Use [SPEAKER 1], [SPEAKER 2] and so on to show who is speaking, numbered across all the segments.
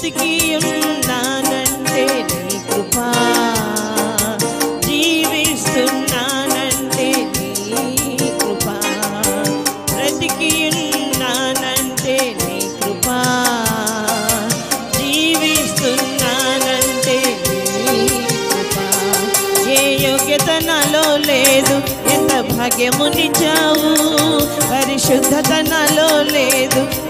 [SPEAKER 1] బ్రతికి ఉన్నానంటే నీ కృపా. జీవిస్తున్నానంటే నీ కృపా. బ్రతికి ఉన్నానంటే నీ కృపా. జీవిస్తున్నానంటే నీ కృపా. ఏ యోగ్యత నాలో లేదు ఎంత భాగ్యమునిచ్చావు? పరిశుద్ధత నాలో లేదు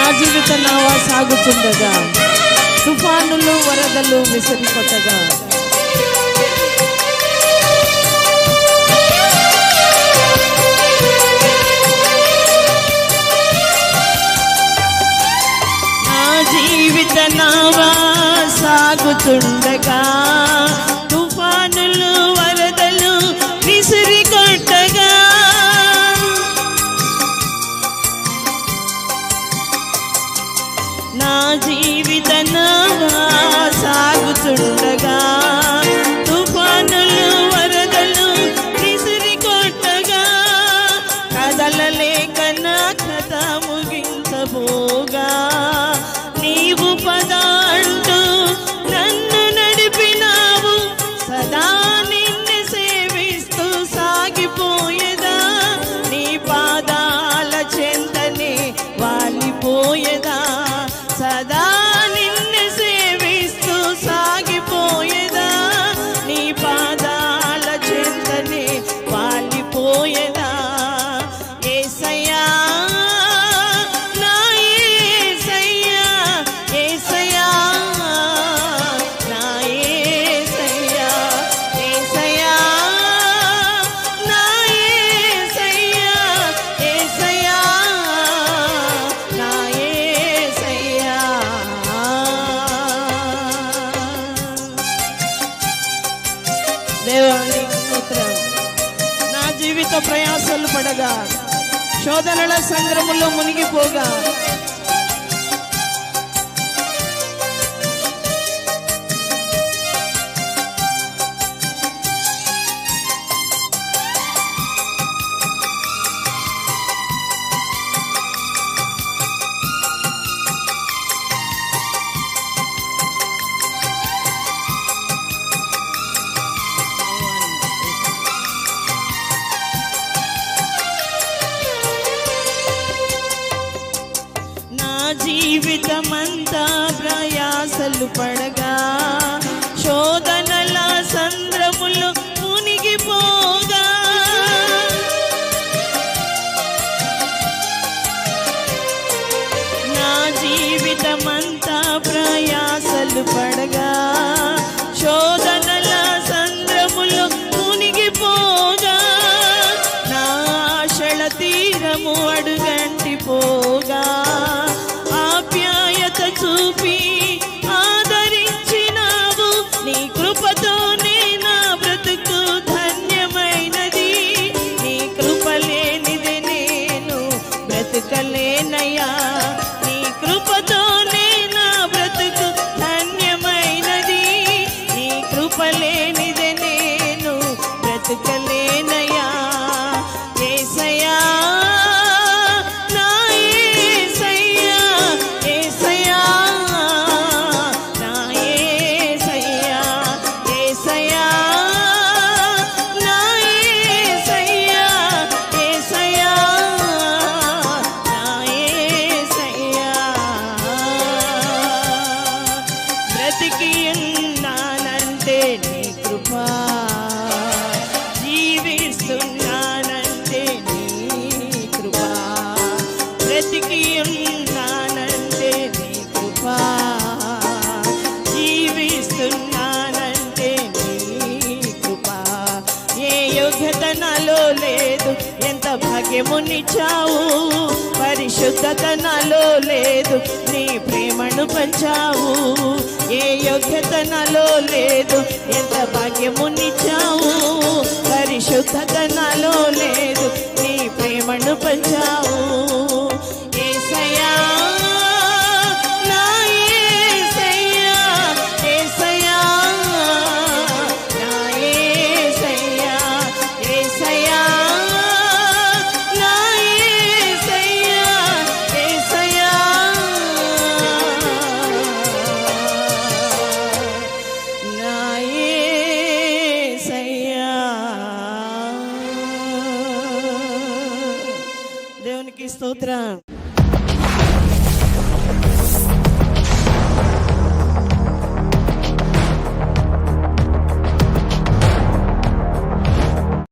[SPEAKER 1] నా జీవిత నావా సాగుతుండగా. తుఫానులు వరదలు విసిరికొట్టగా. నా జీవిత నావా సాగుతుండగా నా జీవిత నా ప్రయాసాలు పడగా శోధనల సంగ్రమంలో మునిగిపోగా బ్రతకలేనిదే నేను బ్రతకలే యోగ్యత నాలో లేదు. ఎంత భాగ్యమునిచ్చావు పరిశుద్ధత నాలో లేదు. నీ ప్రేమను పంచావు. ఏ యోగ్యత నాలో లేదు. ఎంత భాగ్యమునిచ్చావు Estotran.